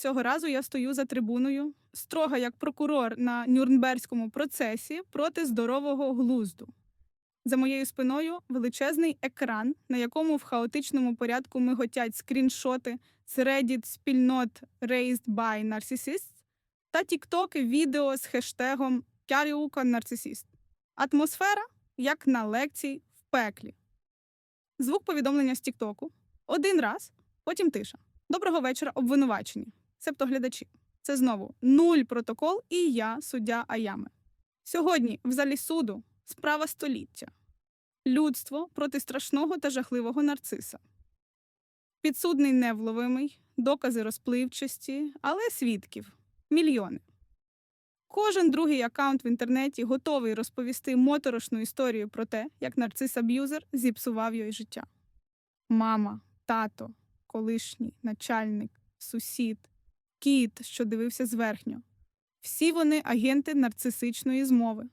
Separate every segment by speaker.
Speaker 1: Цього разу я стою за трибуною, строга як прокурор на Нюрнберзькому процесі проти здорового глузду. За моєю спиною величезний екран, на якому в хаотичному порядку миготять скріншоти з Reddit спільнот Raised by Narcissists та тіктоки відео з хештегом Кяріука нарцисіст. Атмосфера як на лекції в пеклі. Звук повідомлення з Тіктоку. Один раз, потім тиша. Доброго вечора, обвинувачені. Себто глядачі. Це знову нуль протокол і я, суддя Аями. Сьогодні в залі суду справа століття. Людство проти страшного та жахливого нарциса. Підсудний невловимий, докази розпливчості, але свідків мільйони. Кожен другий аккаунт в інтернеті готовий розповісти моторошну історію про те, як нарцис-аб'юзер зіпсував їй життя. Мама, тато, колишній, начальник, сусід, кіт, що дивився зверхньо. Всі вони агенти нарцисичної змови.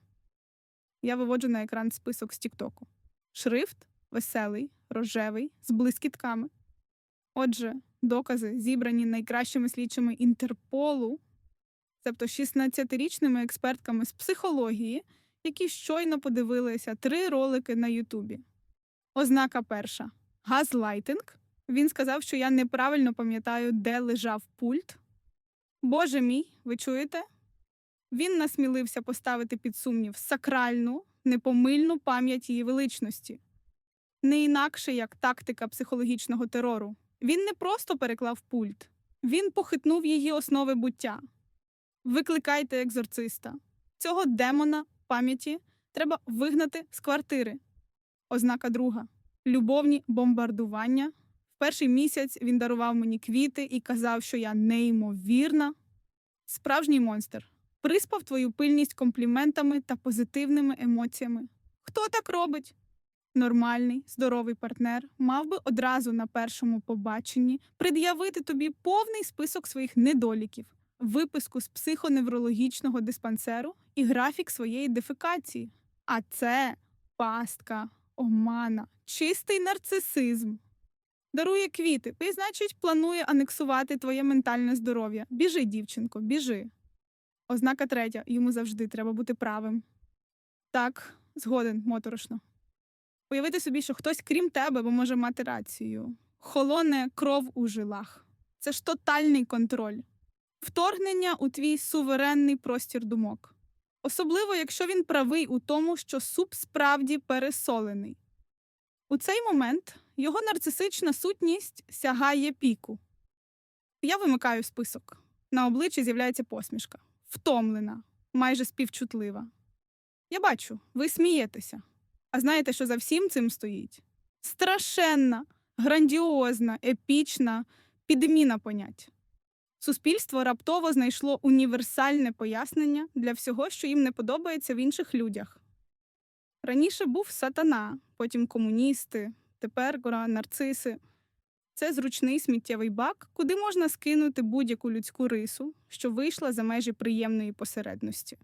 Speaker 1: Я виводжу на екран список з Тіктоку. Шрифт веселий, рожевий, з блискітками. Отже, докази, зібрані найкращими слідчими Інтерполу, тобто 16-річними експертками з психології, які щойно подивилися три ролики на Ютубі. Ознака перша газлайтинг. Він сказав, що я неправильно пам'ятаю, де лежав пульт. Боже мій, ви чуєте? Він насмілився поставити під сумнів сакральну, непомильну пам'ять її величності. Не інакше як тактика психологічного терору. Він не просто переклав пульт, він похитнув її основи буття. Викликайте екзорциста. Цього демона пам'яті треба вигнати з квартири. Ознака друга любовні бомбардування. Перший місяць він дарував мені квіти і казав, що я неймовірна. Справжній монстр приспав твою пильність компліментами та позитивними емоціями. Хто так робить? Нормальний, здоровий партнер мав би одразу на першому побаченні пред'явити тобі повний список своїх недоліків, виписку з психоневрологічного диспансеру і графік своєї дефекації. А це пастка, омана, чистий нарцисизм. Дарує квіти, і, значить, планує анексувати твоє ментальне здоров'я. Біжи, дівчинко, біжи. Ознака третя йому завжди треба бути правим. Так, згоден, моторошно. Уявити собі, що хтось, крім тебе, бо може мати рацію. Холоне кров у жилах. Це ж тотальний контроль, вторгнення у твій суверенний простір думок. Особливо, якщо він правий у тому, що суп справді пересолений. У цей момент його нарцисична сутність сягає піку. Я вимикаю список. На обличчі з'являється посмішка, втомлена, майже співчутлива. Я бачу, ви смієтеся. А знаєте, що за всім цим стоїть? Страшенна, грандіозна, епічна підміна понять. Суспільство раптово знайшло універсальне пояснення для всього, що їм не подобається в інших людях. Раніше був сатана, потім комуністи, тепер гора нарциси. Це зручний сміттєвий бак, куди можна скинути будь-яку людську рису, що вийшла за межі приємної посередності.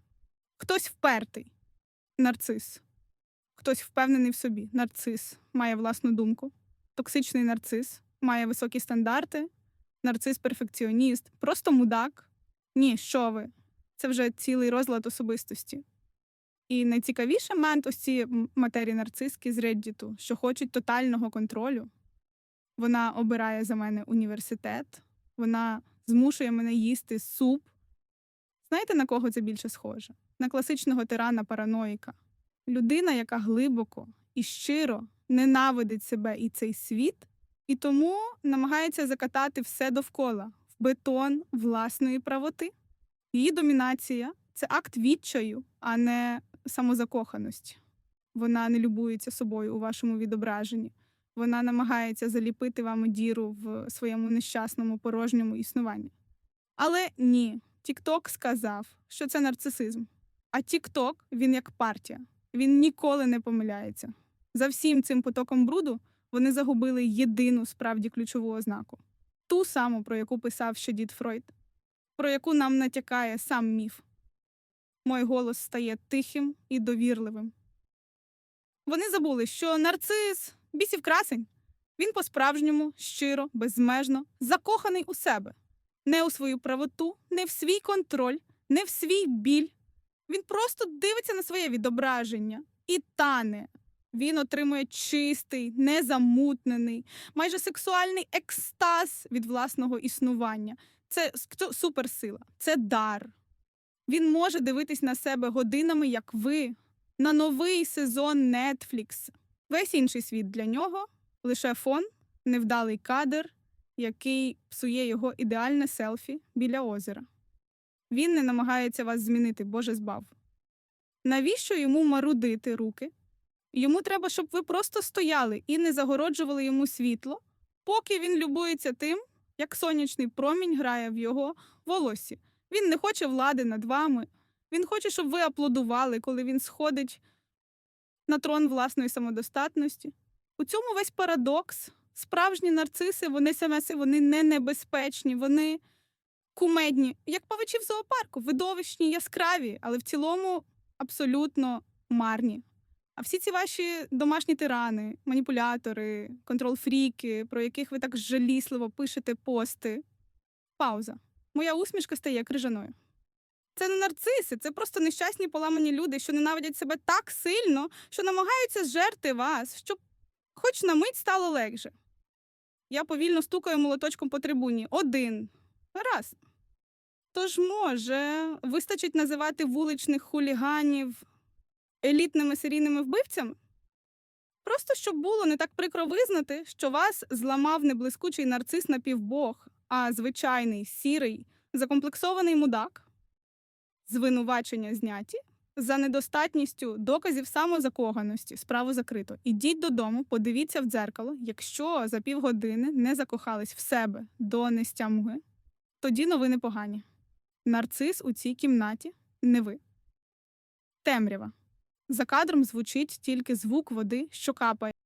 Speaker 1: Хтось впертий нарцис. Хтось впевнений в собі, нарцис, має власну думку. Токсичний нарцис має високі стандарти, нарцис-перфекціоніст, просто мудак. Ні, що ви? Це вже цілий розлад особистості. І найцікавіше мент ось ці матері нарциски з Реддіту, що хочуть тотального контролю. Вона обирає за мене університет, вона змушує мене їсти суп. Знаєте, на кого це більше схоже? На класичного тирана параноїка. Людина, яка глибоко і щиро ненавидить себе і цей світ, і тому намагається закатати все довкола в бетон власної правоти. Її домінація це акт відчаю, а не самозакоханості. Вона не любується собою у вашому відображенні. Вона намагається заліпити вам діру в своєму нещасному порожньому існуванні. Але ні, Тікток сказав, що це нарцисизм. А Тікток він як партія. Він ніколи не помиляється. За всім цим потоком бруду вони загубили єдину справді ключову ознаку ту саму, про яку писав ще дід Фройд, про яку нам натякає сам міф. Мой голос стає тихим і довірливим. Вони забули, що нарцис бісів красень. Він по-справжньому, щиро, безмежно, закоханий у себе. не у свою правоту, не в свій контроль, не в свій біль. Він просто дивиться на своє відображення і тане. Він отримує чистий, незамутнений, майже сексуальний екстаз від власного існування. Це суперсила, це дар. Він може дивитись на себе годинами, як ви, на новий сезон Netflix. Весь інший світ для нього лише фон, невдалий кадр, який псує його ідеальне селфі біля озера. Він не намагається вас змінити, Боже збав. Навіщо йому марудити руки? Йому треба, щоб ви просто стояли і не загороджували йому світло, поки він любується тим, як сонячний промінь грає в його волоссі. Він не хоче влади над вами. Він хоче, щоб ви аплодували, коли він сходить на трон власної самодостатності. У цьому весь парадокс. Справжні нарциси, вони самеси, вони не небезпечні, вони кумедні, як павичі в зоопарку, видовищні, яскраві, але в цілому абсолютно марні. А всі ці ваші домашні тирани, маніпулятори, контрол-фріки, про яких ви так жалісливо пишете пости. Пауза. Моя усмішка стає крижаною. Це не нарциси, це просто нещасні поламані люди, що ненавидять себе так сильно, що намагаються зжерти вас, щоб хоч на мить стало легше. Я повільно стукаю молоточком по трибуні. Один. Раз. Тож, може, вистачить називати вуличних хуліганів елітними серійними вбивцями? Просто щоб було не так прикро визнати, що вас зламав не блискучий нарцис напівбог, а звичайний, сірий, закомплексований мудак. Звинувачення зняті. За недостатністю доказів самозакоханості справу закрито. Ідіть додому, подивіться в дзеркало. Якщо за півгодини не закохались в себе до нестямги, тоді новини погані. Нарцис у цій кімнаті не ви. Темрява. За кадром звучить тільки звук води, що капає.